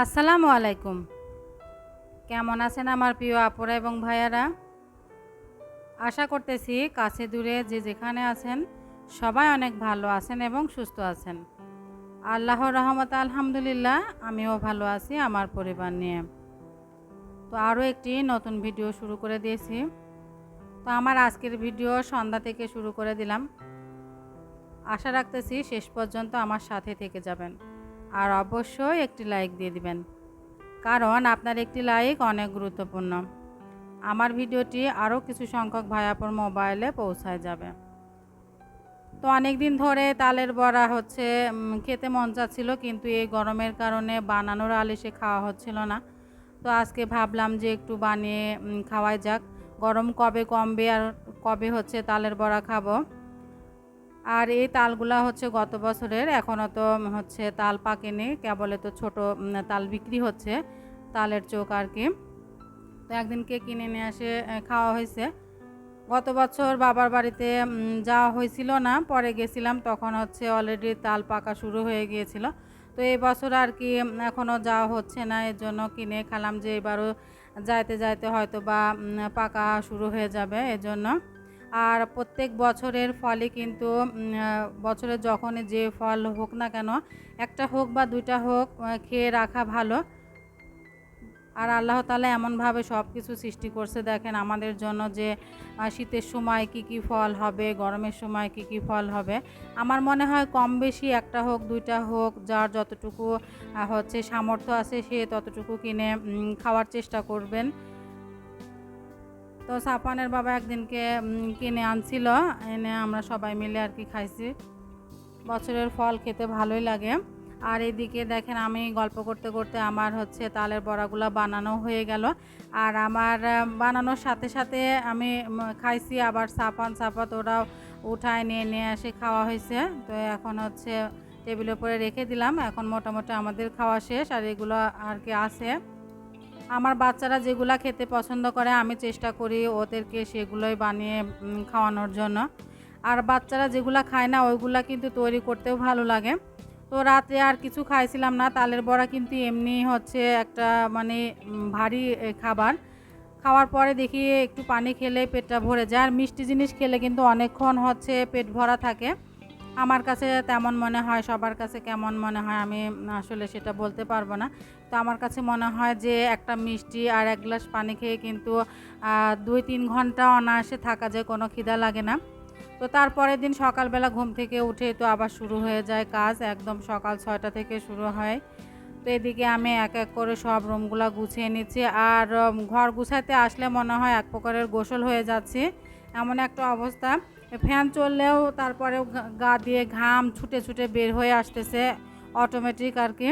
আসসালামু আলাইকুম। কেমন আছেন আমার প্রিয় আপুরা এবং ভাইয়ারা? আশা করতেছি কাছে দূরে যে যেখানে আছেন সবাই অনেক ভালো আছেন এবং সুস্থ আছেন। আল্লাহর রহমত আলহামদুলিল্লাহ, আমিও ভালো আছি আমার পরিবার নিয়ে। তো আরও একটি নতুন ভিডিও শুরু করে দিয়েছি। তো আমার আজকের ভিডিও সন্ধ্যা থেকে শুরু করে দিলাম। আশা রাখতেছি শেষ পর্যন্ত আমার সাথে থেকে যাবেন। আর অবশ্যই একটি লাইক দিয়ে দিবেন। কারণ আপনার একটি লাইক অনেক গুরুত্বপূর্ণ। আমার ভিডিওটি আরও কিছু সংখ্যক ভাইয়াপুর মোবাইলে পৌঁছায় যাবে। তো অনেক দিন ধরে তালের বড়া হচ্ছে খেতে মন চাচ্ছিল কিন্তু এই গরমের কারণে বানানোর আলিশে খাওয়া হচ্ছিল না। তো আজকে ভাবলাম যে একটু বানিয়ে খাওয়াই যাক। গরম কবে কমবে আর কবে হচ্ছে তালের বড়া খাব? আর এই তালগুলা হচ্ছে গত বছরের এখনও তো হচ্ছে তাল পাকেনি কেবলে তো ছোট তাল বিক্রি হচ্ছে তালের চোখ আর কি। তো একদিনকে কিনে নিয়ে আহ, খাওয়া হয়েছে। গত বছর বাবার বাড়িতে যাওয়া হয়েছিল না পরে গেছিলাম তখন হচ্ছে অলরেডি তাল পাকা শুরু হয়ে গিয়েছিল। তো এই বছর আর কি এখনও যাওয়া হচ্ছে না এর জন্য কিনে খেলাম যে এবারও যাইতে যাইতে হয়তো বা পাকা শুরু হয়ে যাবে এজন্য আর প্রত্যেক বছরের ফলে কিন্তু বছরে যখন যে ফল হোক না কেন, একটা হোক বা দুইটা হোক খেয়ে রাখা ভালো। আর আল্লাহ তালা এমনভাবে সব কিছু সৃষ্টি করছে। দেখেন আমাদের জন্য যে শীতের সময় কি কি ফল হবে, গরমের সময় কি কি ফল হবে। আমার মনে হয় কম বেশি একটা হোক, দুইটা হোক, যার যতটুকু হচ্ছে সামর্থ্য আছে সে ততটুকু কিনে খাওয়ার চেষ্টা করবেন। তো সাপানের বাবা একদিনকে কিনে আনছিল। এনে আমরা সবাই মিলে আর কি খাইছি। বছরের ফল খেতে ভালোই লাগে। আর এদিকে দেখেন আমি গল্প করতে করতে আমার হচ্ছে তালের বড়াগুলো বানানো হয়ে গেল। আর আমার বানানোর সাথে সাথে আমি খাইছি। আবার সাপান সাপাত ওরাও উঠায় নিয়ে নিয়ে এসে খাওয়া হয়েছে। তো এখন হচ্ছে টেবিলের উপরে রেখে দিলাম। এখন মোটামুটি আমাদের খাওয়া শেষ। আর এগুলো আর কি আছে। আমার বাচ্চারা যেগুলো খেতে পছন্দ করে, আমি চেষ্টা করি ওদেরকে সেগুলোই বানিয়ে খাওয়ানোর জন্য। আর বাচ্চারা যেগুলো খায় না, ওইগুলা কিন্তু তৈরি করতেও ভালো লাগে। তো রাতে আর কিছু খাইছিলাম না, তালের বড়া কিন্তু এমনি হচ্ছে একটা মানে ভারী খাবার। খাওয়ার পরে দেখি একটু পানি খেলে পেটটা ভরে যায়। আর মিষ্টি জিনিস খেলে কিন্তু অনেকক্ষণ হচ্ছে পেট ভরা থাকে। আমার কাছে তেমন মনে হয়, সবার কাছে কেমন মনে হয় আমি আসলে সেটা বলতে পারব না। তো আমার কাছে মনে হয় যে একটা মিষ্টি আর এক গ্লাস পানি খেয়ে কিন্তু দুই তিন ঘণ্টা অনায়াসে থাকা যায়, কোনো খিদা লাগে না। তো তারপরের দিন সকালবেলা ঘুম থেকে উঠে তো আবার শুরু হয়ে যায় কাজ, একদম সকাল ছয়টা থেকে শুরু হয়। তো এদিকে আমি এক এক করে সব রুমগুলো গুছিয়ে নিচ্ছি আর ঘর গুছাতে আসলে মনে হয় এক প্রকারের গোসল হয়ে যাচ্ছে, এমন একটা অবস্থা। ফ্যান চললেও তারপরেও গা- দিয়ে ঘাম ছুটে ছুটে বের হয়ে আসতেছে অটোমেটিক আর কি।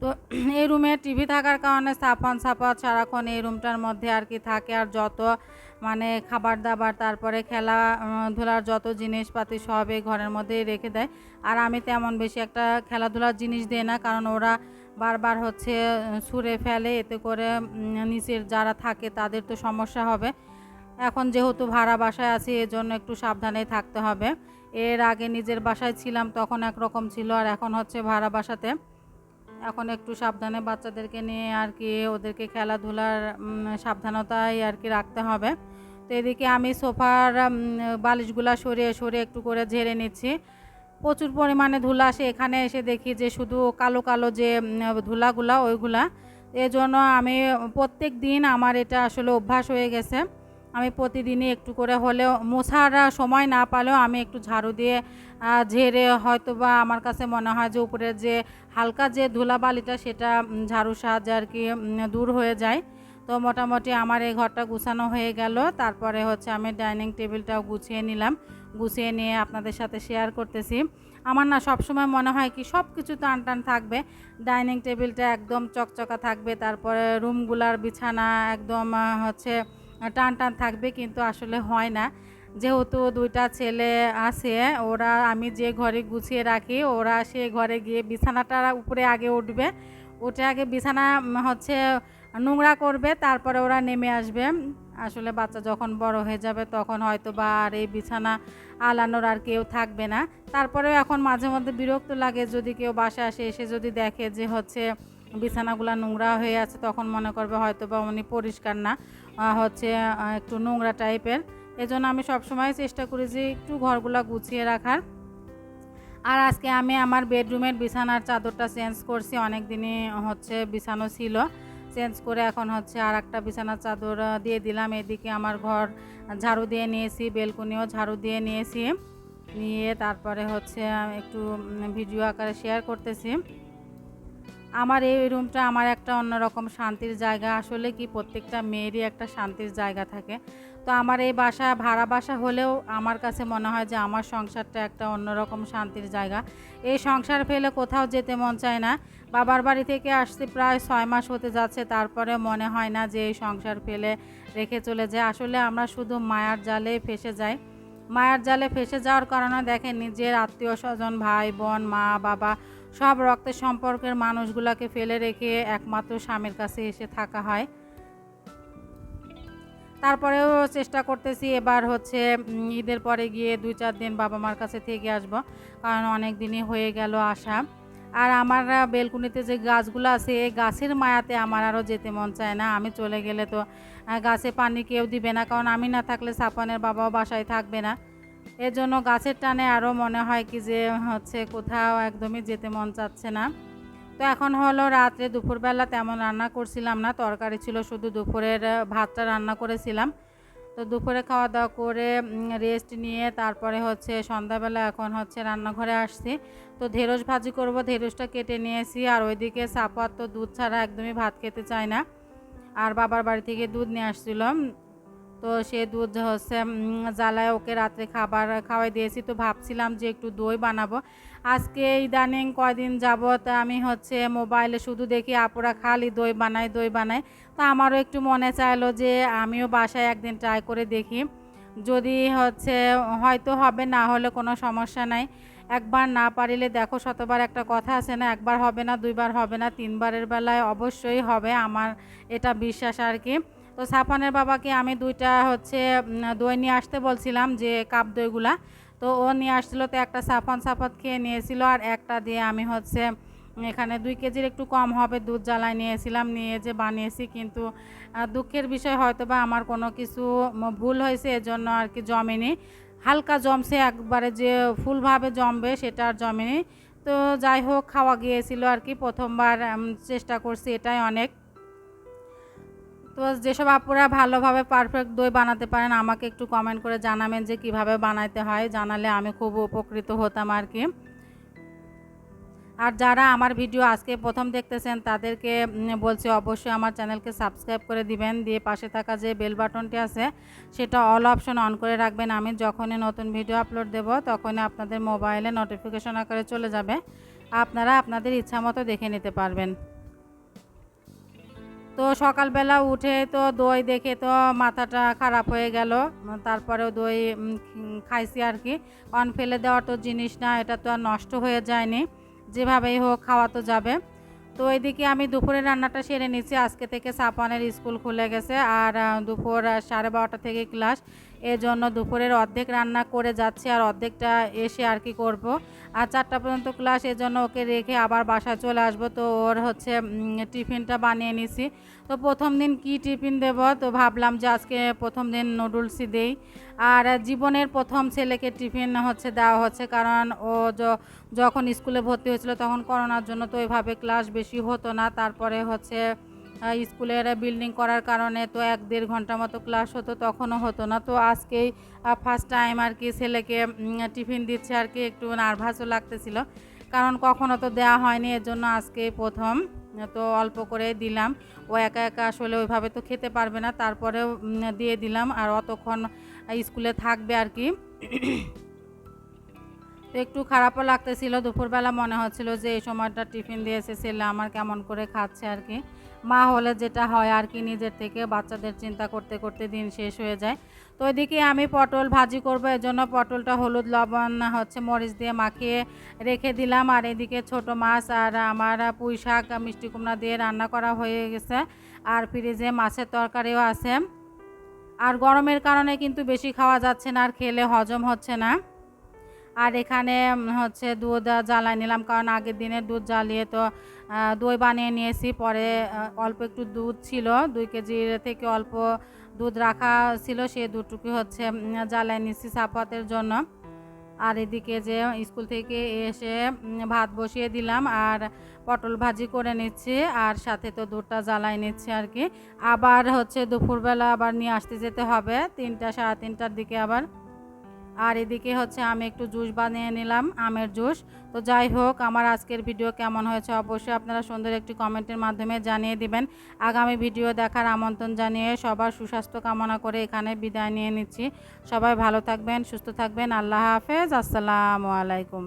তো এই রুমে টিভি থাকার কারণে সাপান সাপাত সারাক্ষণ এই রুমটার মধ্যে আর কি থাকে আর যত মানে খাবার দাবার তারপরে খেলা উম, ধুলার যত জিনিসপাতি সব এই ঘরের মধ্যেই রেখে দেয়। আর আমি তেমন বেশি একটা খেলাধুলার জিনিস দিই না কারণ ওরা বারবার হচ্ছে ছুঁড়ে ফেলে এতে করে নিচের যারা থাকে তাদের তো সমস্যা হবে। এখন যেহেতু ভাড়া বাসায় আছি এজন্য একটু সাবধানে থাকতে হবে। এর আগে নিজের বাসায় ছিলাম তখন একরকম ছিল আর এখন হচ্ছে ভাড়া বাসাতে। এখন একটু সাবধানে বাচ্চাদেরকে নিয়ে আর কি ওদেরকে খেলাধুলার উম, সাবধানতাই আর কি রাখতে হবে। তো এদিকে আমি সোফার বালিশগুলা সরিয়ে সরিয়ে একটু করে ঝেড়ে নিচ্ছি। প্রচুর পরিমাণে ধুলা আসে এখানে এসে দেখি যে শুধু কালো কালো যে ধুলাগুলা ওইগুলা। এজন্য আমি প্রত্যেক দিন আমার এটা আসলে অভ্যাস হয়ে গেছে। আমি প্রতিদিনই একটু করে হলেও মোছার সময় না পালেও আমি একটু ঝাড়ু দিয়ে ঝেড়ে হয়তো বা আমার কাছে মনে হয় যে উপরের যে হালকা যে ধুলাবালিটা সেটা ঝাড়ুর সাহায্যে আর কি দূর হয়ে যায়। তো মোটামুটি আমার এই ঘরটা গুছানো হয়ে গেল। তারপরে হচ্ছে আমি ডাইনিং টেবিলটাও গুছিয়ে নিলাম। গুছিয়ে নিয়ে আপনাদের সাথে শেয়ার করতেছি। আমার না সবসময় মনে হয় কি সব কিছু টান টান থাকবে। ডাইনিং টেবিলটা একদম চকচকা থাকবে। তারপরে রুমগুলার বিছানা একদম হচ্ছে টান টান থাকবে কিন্তু আসলে হয় না। যেহেতু দুইটা ছেলে আছে, ওরা আমি যে ঘরে গুছিয়ে রাখি, ওরা সে ঘরে গিয়ে বিছানাটার উপরে আগে উঠবে। উঠে আগে বিছানা হচ্ছে নোংরা করবে, তারপরে ওরা নেমে আসবে। আসলে বাচ্চা যখন বড় হয়ে যাবে, তখন হয়তো বা আর এই বিছানা আলানোর আর কেউ থাকবে না। তারপরেও এখন মাঝে মধ্যে বিরক্ত লাগে যদি কেউ বাসায় আসে, এসে যদি দেখে যে হচ্ছে বিছানাগুলো নোংরা হয়ে আছে, তখন মনে করবে হয়তো বা উনি পরিষ্কার না হচ্ছে একটু নোংরা টাইপের। এজন্য আমি সবসময় চেষ্টা করি যে একটু ঘরগুলো গুছিয়ে রাখার। আর আজকে আমি আমার বেডরুমের বিছানার চাদরটা চেঞ্জ করছি অনেক দিনই হচ্ছে বিছানো ছিল। চেঞ্জ করে এখন হচ্ছে আর একটা বিছানার চাদর দিয়ে দিলাম। এদিকে আমার ঘর ঝাড়ু দিয়ে নিয়েছি, বেলকুনিও ঝাড়ু দিয়ে নিয়েছি। নিয়ে তারপরে হচ্ছে একটু ভিডিও আকারে শেয়ার করতেছি। আমার এই রুমটা আমার একটা অন্যরকম শান্তির জায়গা। আসলে কি প্রত্যেকটা মেয়েরই একটা শান্তির জায়গা থাকে। তো আমার এই বাসা, ভাড়া বাসা হলেও আমার কাছে মনে হয় যে আমার সংসারটা একটা অন্যরকম শান্তির জায়গা। এই সংসার ফেলে কোথাও যেতে মন চায় না। বাবার বাড়ি থেকে আসতে প্রায় ছয় মাস হতে যাচ্ছে, তারপরে মনে হয় না যে এই সংসার ফেলে রেখে চলে যায়। আসলে আমরা শুধু মায়ার জালে ফেসে যাই। মায়ার জালে ফেসে যাওয়ার কারণে দেখেন নিজের আত্মীয় স্বজন, ভাই, বোন, মা, বাবা সব রক্তের সম্পর্কের মানুষগুলোকে ফেলে রেখে একমাত্র স্বামীর কাছে এসে থাকা হয়। তারপরেও চেষ্টা করতেছি, এবার হচ্ছে ঈদের পরে গিয়ে দুই চার দিন বাবা মার কাছে থেকে আসব, কারণ অনেক দিনই হয়ে গেল আসা আর আমার বেলকুনিতে যে গাছগুলো আছে, এই গাছের মায়াতে আমার আরও যেতে মন চায় না, আমি চলে গেলে তো গাছে পানি কেউ দিবে না, কারণ আমি না থাকলে সাপানের বাবাও বাসায় থাকবে না। এর জন্য গাছের টানে আরও মনে হয় কি যে হচ্ছে কোথাও একদমই যেতে মন চাচ্ছে না। তো এখন হলো রাত্রে দুপুরবেলা তেমন রান্না করছিলাম না, তরকারি ছিল শুধু দুপুরের ভাতটা রান্না করেছিলাম। তো দুপুরে খাওয়া দাওয়া করে রেস্ট নিয়ে তারপরে হচ্ছে সন্ধ্যাবেলা এখন হচ্ছে রান্নাঘরে আসছি। তো ঢেঁড়স ভাজি করব, ঢেঁড়সটা কেটে নিয়েছি আর ওইদিকে সাপাত তো দুধ ছাড়া একদমই ভাত খেতে চায় না। আর বাবার বাড়ি থেকে দুধ নিয়ে আসছিলাম। তো সে দুধ হচ্ছে জ্বালায় ওকে রাত্রে খাবার খাওয়াই দিয়েছি। তো ভাবছিলাম যে একটু দই বানাবো। আজকে ইদানিং কয়দিন যাবত আমি হচ্ছে মোবাইলে শুধু দেখি আপুরা খালি দই বানায় দই বানায়। তো আমারও একটু মনে চাইলো যে আমিও বাসায় একদিন ট্রাই করে দেখি। যদি হচ্ছে হয়তো হবে, না হলে কোনো সমস্যা নাই। একবার না পারিলে দেখো, শতবার একটা কথা আছে না, একবার হবে না, দুইবার হবে না, তিনবারের বেলায় অবশ্যই হবে। আমার এটা বিশ্বাস আর কি। তো সাফানের বাবাকে আমি দুইটা হচ্ছে দই নিয়ে আসতে বলছিলাম যে কাপ দইগুলা। তো ও নিয়ে আসছিল তো একটা সাফান সাফাত খেয়ে নিয়েছিল আর একটা দিয়ে আমি হচ্ছে এখানে দুই কেজির একটু কম হবে দুধ জ্বালায় নিয়েছিলাম, নিয়ে যে বানিয়েছি। কিন্তু দুঃখের বিষয় হয়তো বা আমার কোনো কিছু ভুল হয়েছে, এজন্য আর কি জমেনি। হালকা জমছে, একবারে যে ফুলভাবে জমবে সেটা আর জমেনি। তো যাই হোক, খাওয়া গিয়েছিল আর কি প্রথমবার চেষ্টা করছি এটাই অনেক। তো যেসব আপুরা ভালোভাবে পারফেক্ট দই বানাতে পারেন, আমাকে একটু কমেন্ট করে জানাবেন যে কীভাবে বানাইতে হয়। জানালে আমি খুব উপকৃত হতাম আর কি। আর যারা আমার ভিডিও আজকে প্রথম দেখতেছেন, তাদেরকে বলছি অবশ্যই আমার চ্যানেলকে সাবস্ক্রাইব করে দিবেন। দিয়ে পাশে থাকা যে বেল বাটনটি আছে, সেটা অল অপশন অন করে রাখবেন। আমি যখনই নতুন ভিডিও আপলোড দেব, তখনই আপনাদের মোবাইলে নোটিফিকেশন আকারে চলে যাবে। আপনারা আপনাদের ইচ্ছা মতো দেখে নিতে পারবেন। তো সকালবেলা উঠে তো দই দেখে তো মাথাটা খারাপ হয়ে গেল। তারপরেও দই খাইছি আর কি। অন ফেলে দেওয়া তো জিনিস না, এটা তো আর নষ্ট হয়ে যায়নি। যেভাবেই হোক খাওয়া তো যাবে। তো এদিকে আমি দুপুরে রান্নাটা সেরে নিচ্ছি আজকে থেকে সাপানের স্কুল খুলে গেছে। আর দুপুর সাড়ে বারোটা থেকে ক্লাস। এর জন্য দুপুরের অর্ধেক রান্না করে যাচ্ছি আর অর্ধেকটা এসে আর কি করব। আর চারটা পর্যন্ত ক্লাস এর জন্য ওকে রেখে আবার বাসায় চলে আসব। তো ওর হচ্ছে টিফিনটা বানিয়ে নিছি। তো প্রথম দিন কি টিফিন দেব? তো ভাবলাম যে আজকে প্রথম দিন নুডলসই দেই। আর জীবনের প্রথম ছেলেকে টিফিন হচ্ছে দেওয়া হচ্ছে, কারণ ও যখন স্কুলে ভর্তি হয়েছিল তখন করোনার জন্য তো ওইভাবে ক্লাস বেশি হতো না। তারপরে হচ্ছে স্কুলের বিল্ডিং করার কারণে তো এক দেড় ঘণ্টা মতো ক্লাস হতো, তখনও হতো না। তো আজকেই ফার্স্ট টাইম আর কি ছেলেকে টিফিন দিচ্ছে আর কি, একটু নার্ভাসও লাগতেছিল। কারণ কখনো তো দেওয়া হয়নি এর জন্য আজকে প্রথম, তো অল্প করে দিলাম। ও একা একা আসলে ওইভাবে তো খেতে পারবে না, তারপরেও দিয়ে দিলাম। আর অতক্ষণ স্কুলে থাকবে আর কি। একটু খারাপও লাগতেছিল। দুপুরবেলা মনে হচ্ছিল যে, এই সময়টা টিফিন দিয়েছে ছেলে আমার কেমন করে খাচ্ছে আর কি। মা হলে যেটা হয় আর কি, নিজের থেকে বাচ্চাদের চিন্তা করতে করতে দিন শেষ হয়ে যায়। তো ওইদিকে আমি পটল ভাজি করব, এর জন্য পটলটা হলুদ, লবণ, হচ্ছে মরিচ দিয়ে মাখিয়ে রেখে দিলাম। আর এদিকে ছোট মাছ আর আমার পুঁই শাক, মিষ্টি কুমড়া দিয়ে রান্না করা হয়ে গেছে। আর ফ্রিজে মাছের তরকারিও আছে। আর গরমের কারণে কিন্তু বেশি খাওয়া যাচ্ছে না, আর খেলে হজম হচ্ছে না। আর এখানে হচ্ছে দুধ আহ, জ্বালায় নিলাম। কারণ আগের দিনে দুধ জ্বালিয়ে তো দই বানিয়ে নিয়েছি। পরে অল্প একটু দুধ ছিল। দুই কেজির থেকে অল্প দুধ রাখা ছিল। সেই দুধটুকু হচ্ছে উম, জ্বালায় নিচ্ছি সাপাতের জন্য। আর এদিকে যে স্কুল থেকে এসে ভাত বসিয়ে দিলাম। আর পটল ভাজি করে নিচ্ছি। আর সাথে তো দুধটা জ্বালাই নিচ্ছি আর কি। আবার হচ্ছে দুপুরবেলা আবার নিয়ে আসতে যেতে হবে। তিনটা সাড়ে তিনটার দিকে আবার আর এদিকে হচ্ছে আমি একটু জুস বানিয়ে নিলাম, আমের জুস। তো যাই হোক, আমার আজকের ভিডিও কেমন হয়েছে অবশ্যই আপনারা সুন্দর একটি কমেন্টের মাধ্যমে জানিয়ে দিবেন। আগামী ভিডিও দেখার আমন্ত্রণ জানিয়ে সবার সুস্বাস্থ্য কামনা করে এখানে বিদায় নিয়ে নিচ্ছি। সবাই ভালো থাকবেন, সুস্থ থাকবেন। আল্লাহ হাফেজ, আসসালামু আলাইকুম।